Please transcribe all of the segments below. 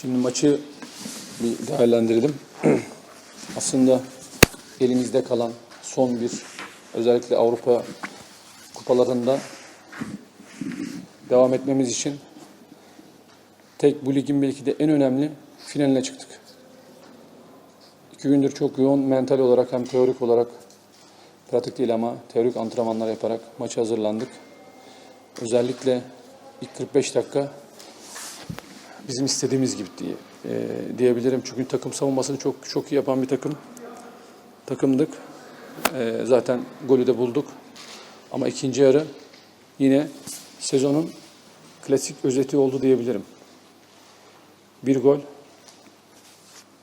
Şimdi maçı bir değerlendirelim. Aslında elimizde kalan son bir özellikle Avrupa kupalarında devam etmemiz için tek bu ligin belki de en önemli finaline çıktık. İki gündür çok yoğun mental olarak hem teorik olarak pratik değil ama teorik antrenmanlar yaparak maça hazırlandık. Özellikle ilk 45 dakika bizim istediğimiz gibi diye e, diyebilirim. Çünkü takım savunmasını çok çok iyi yapan bir takım takımdık. E, zaten golü de bulduk. Ama ikinci yarı yine sezonun klasik özeti oldu diyebilirim. Bir gol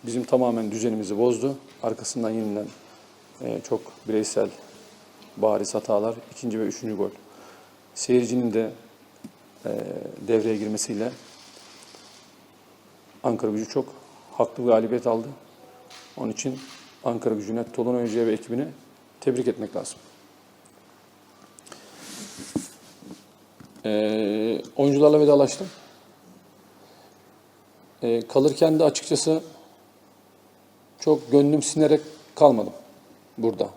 bizim tamamen düzenimizi bozdu. Arkasından yeniden e, çok bireysel bariz hatalar. ikinci ve üçüncü gol. Seyircinin de e, devreye girmesiyle Ankara gücü çok haklı bir galibiyet aldı. Onun için Ankara gücüne, Tolun Hoca'ya ve ekibine tebrik etmek lazım. Ee, oyuncularla vedalaştım. Ee, kalırken de açıkçası çok gönlüm sinerek kalmadım burada.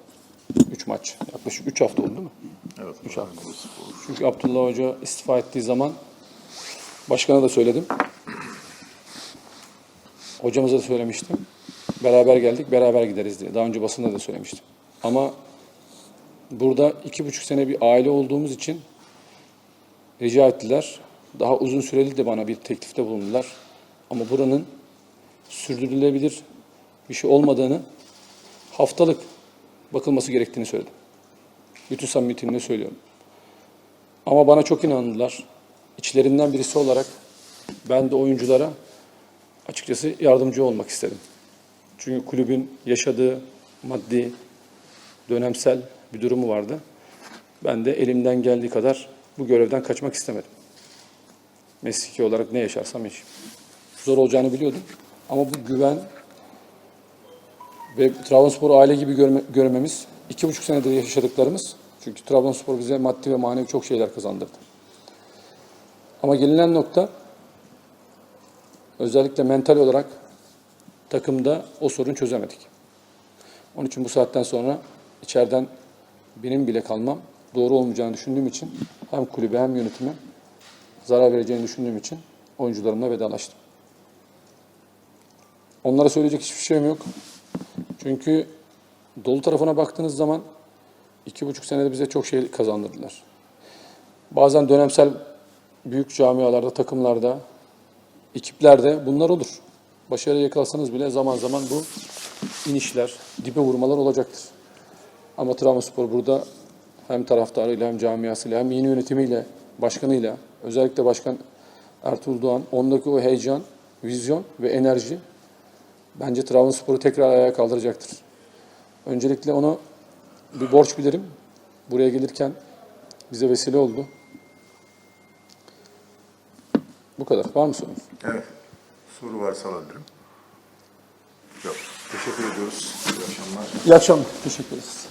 Üç maç. Yaklaşık üç hafta oldu değil mi? Evet. Üç hafta. Çünkü Abdullah Hoca istifa ettiği zaman başkana da söyledim. Hocamıza da söylemiştim. Beraber geldik, beraber gideriz diye. Daha önce basında da söylemiştim. Ama burada iki buçuk sene bir aile olduğumuz için rica ettiler. Daha uzun süreli de bana bir teklifte bulundular. Ama buranın sürdürülebilir bir şey olmadığını haftalık bakılması gerektiğini söyledim. Bütün samimiyetimle söylüyorum. Ama bana çok inandılar. İçlerinden birisi olarak ben de oyunculara açıkçası yardımcı olmak istedim. Çünkü kulübün yaşadığı maddi, dönemsel bir durumu vardı. Ben de elimden geldiği kadar bu görevden kaçmak istemedim. Mesleki olarak ne yaşarsam yaşayayım. Zor olacağını biliyordum. Ama bu güven ve Trabzonspor'u aile gibi görme, görmemiz, iki buçuk senedir yaşadıklarımız. Çünkü Trabzonspor bize maddi ve manevi çok şeyler kazandırdı. Ama gelinen nokta özellikle mental olarak takımda o sorunu çözemedik. Onun için bu saatten sonra içeriden benim bile kalmam doğru olmayacağını düşündüğüm için hem kulübe hem yönetime zarar vereceğini düşündüğüm için oyuncularımla vedalaştım. Onlara söyleyecek hiçbir şeyim yok. Çünkü dolu tarafına baktığınız zaman iki buçuk senede bize çok şey kazandırdılar. Bazen dönemsel büyük camialarda, takımlarda, ekiplerde bunlar olur. Başarı yakalasanız bile zaman zaman bu inişler, dibe vurmalar olacaktır. Ama Trabzonspor burada hem taraftarıyla hem camiasıyla hem yeni yönetimiyle, başkanıyla, özellikle başkan Ertuğrul Doğan, ondaki o heyecan, vizyon ve enerji bence Trabzonspor'u tekrar ayağa kaldıracaktır. Öncelikle onu bir borç bilirim. Buraya gelirken bize vesile oldu. Bu kadar. Var mı sorunuz? Evet. Soru varsa alabilirim. Yok. Teşekkür ediyoruz. İyi akşamlar. İyi akşamlar. Teşekkür ederiz.